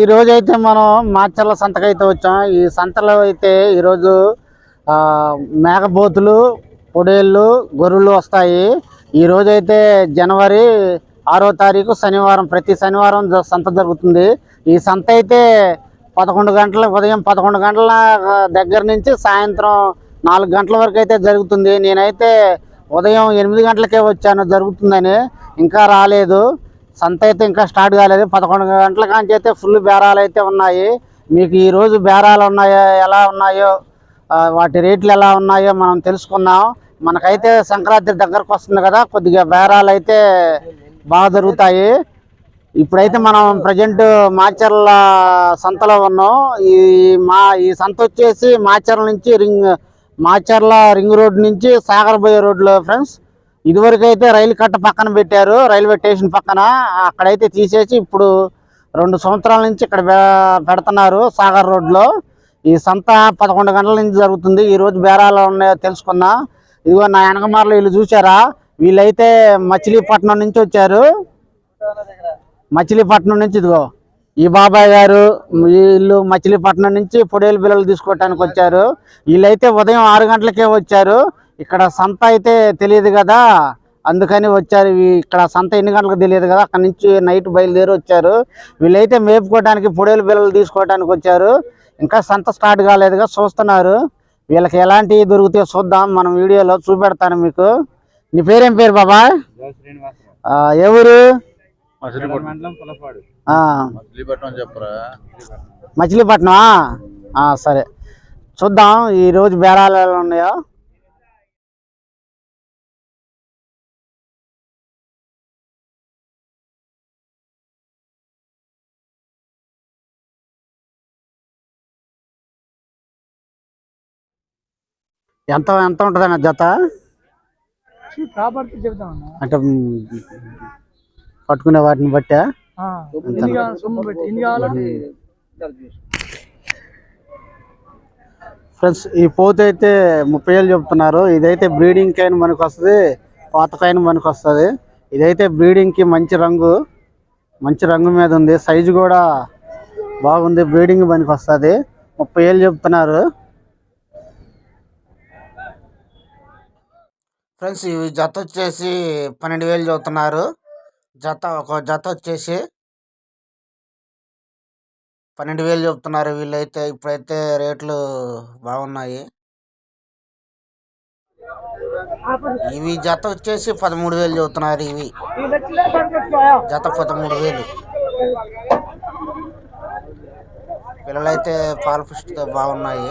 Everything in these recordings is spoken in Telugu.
ఈ రోజు అయితే మనం మాచర్ల సంతకు అయితే వచ్చాం. ఈ సంతలో అయితే ఈరోజు ఆ, మేకపోతులు పొడేళ్ళు గొర్రెలు వస్తాయి. ఈ అయితే జనవరి ఆరో తారీఖు శనివారం ప్రతి శనివారం సంత జరుగుతుంది. ఈ సంత అయితే పదకొండు గంటల ఉదయం పదకొండు గంటల దగ్గర నుంచి సాయంత్రం నాలుగు గంటల వరకు అయితే జరుగుతుంది. నేనైతే ఉదయం ఎనిమిది గంటలకే వచ్చాను. జరుగుతుందని ఇంకా రాలేదు. సంత అయితే ఇంకా స్టార్ట్ కాలేదు. పదకొండు గంటల కాంచి అయితే ఫుల్ బేరాలు అయితే ఉన్నాయి. మీకు ఈరోజు బేరాలు ఉన్నాయో ఎలా ఉన్నాయో వాటి రేట్లు ఎలా ఉన్నాయో మనం తెలుసుకుందాం. మనకైతే సంక్రాంతి దగ్గరకు వస్తుంది కదా కొద్దిగా బేరాలు అయితే బాగా జరుగుతాయి. ఇప్పుడైతే మనం ప్రజెంట్ మాచర్ల సంతలో ఉన్నాం. ఈ మా ఈ సంత వచ్చేసి మాచర్ల నుంచి రింగ్ మాచర్ల రింగ్ రోడ్ నుంచి సాగర్ రోడ్లో ఫ్రెండ్స్ ఇదివరకు అయితే రైలు కట్ట పక్కన పెట్టారు. రైల్వే స్టేషన్ పక్కన. అక్కడైతే తీసేసి ఇప్పుడు రెండు సంవత్సరాల నుంచి ఇక్కడ పెడుతున్నారు సాగర్ రోడ్లో ఈ సంత పదకొండు గంటల నుంచి జరుగుతుంది. ఈ రోజు బేరాలు ఉన్నాయో తెలుసుకున్నా ఇదిగో నా వెనకమార్లు వీళ్ళు చూసారా వీళ్ళైతే మచిలీపట్నం నుంచి వచ్చారు. మచిలీపట్నం నుంచి ఇదిగో. ఈ బాబాయ్ గారు వీళ్ళు మచిలీపట్నం నుంచి పొడేలు బిల్లలు తీసుకోవటానికి వచ్చారు. వీళ్ళైతే ఉదయం ఆరు గంటలకే వచ్చారు. ఇక్కడ సంత అయితే తెలియదు కదా. అందుకని వచ్చారు. ఇక్కడ సంత ఎన్ని గంటలకు తెలియదు కదా. అక్కడ నుంచి నైట్ బయలుదేరి వచ్చారు. వీళ్ళైతే మేపుకోవడానికి పొడేలు బిల్లలు తీసుకోవడానికి వచ్చారు. ఇంకా సంత స్టార్ట్ కాలేదుగా చూస్తున్నారు. వీళ్ళకి ఎలాంటివి దొరుకుతాయో చూద్దాం. మనం వీడియోలో చూపెడతాను మీకు. నీ పేరేం పేరు బాబాయ్ ఆ, ఎవరు ఆ, మచిలీపట్నం చెప్పరా? మచిలీపట్నం ఆ, సరే. చూద్దాం. ఈ రోజు బేరాలు ఎలా ఉన్నాయో? ఎంత ఎంత ఉంటుందన్న జత? కాబట్టి అంటే పట్టుకునే వాటిని బట్టా? ఫ్రెండ్స్ ఈ పోతు అయితే ముప్పై వేలు చెప్తున్నారు. ఇదైతే బ్రీడింగ్ కైన్ మనకు వస్తుంది పాత కైన్ మనకు వస్తుంది. ఇదైతే బ్రీడింగ్కి మంచి రంగు మంచి రంగు మీద ఉంది. సైజు కూడా బాగుంది బ్రీడింగ్ మనకి వస్తుంది. ముప్పై వేలు చెప్తున్నారు. ఫ్రెండ్స్ ఇవి జత వచ్చేసి పన్నెండు వేలు చెబుతున్నారు జత ఒక జత వచ్చేసి పన్నెండు వేలు చెప్తున్నారు వీళ్ళైతే. ఇప్పుడైతే రేట్లు బాగున్నాయి. ఇవి జత వచ్చేసి పదమూడు వేలు చెబుతున్నారు ఇవి. జత పదమూడు వేలు. పిల్లలైతే పాల బాగున్నాయి.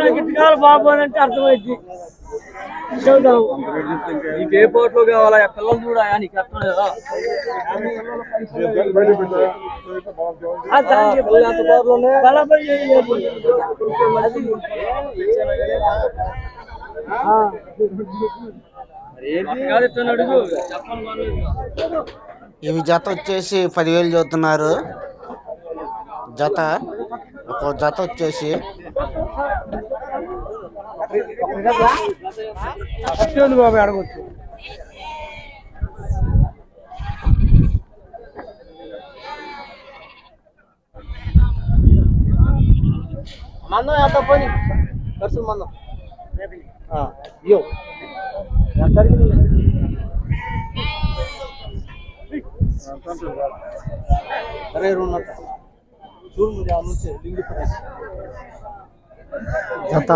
నాకు బాబు అని అంటే అర్థమైంది. నీకు ఏ పోట్లో కావాలా? పిల్లలు చూడా నీకు అర్థం లేదా. ఇవి జత వచ్చేసి పదివేలు చదువుతున్నారు. జత ఒక జత వచ్చేసి బాబాయ్ అడగొచ్చు. మందం ఎంత పోయి ఖర్చు మందం. ఇయ్యో. ఎంత అరే రెండు జత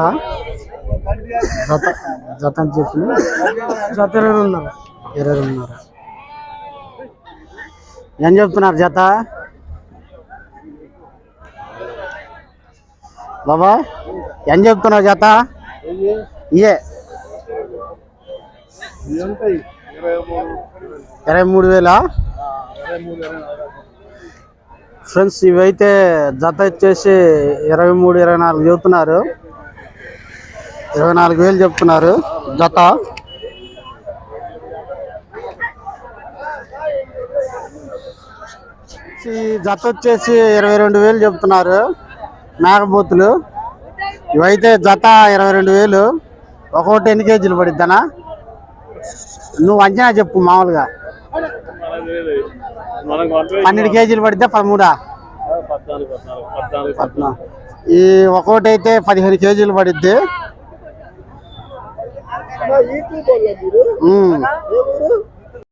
జత? జత అని చెప్పి. జత ఇరవై ఉన్నారు. ఇరవై రెండున్నర ఏం చెప్తున్నారు జత? బాబా ఏం చెప్తున్నావు జత? ఇయే. ఇరవై మూడు. వేలా? ఫ్రెండ్స్ ఇవైతే జత వచ్చేసి ఇరవై మూడు ఇరవై నాలుగు చెబుతున్నారు. ఇరవై నాలుగు వేలు చెప్తున్నారు జత. ఈ జత వచ్చేసి ఇరవై రెండు వేలు చెప్తున్నారు మేకపోతులు ఇవైతే జత ఇరవై రెండు వేలు. ఒక్కొక్కటి ఎన్ని కేజీలు పడిద్దనా? నువ్వు అంచనా చెప్పు మామూలుగా. పన్నెండు కేజీలు పడిద్దా పదమూడా? ఈ ఒక్కొక్కటి అయితే పదిహేను కేజీలు పడిద్ది.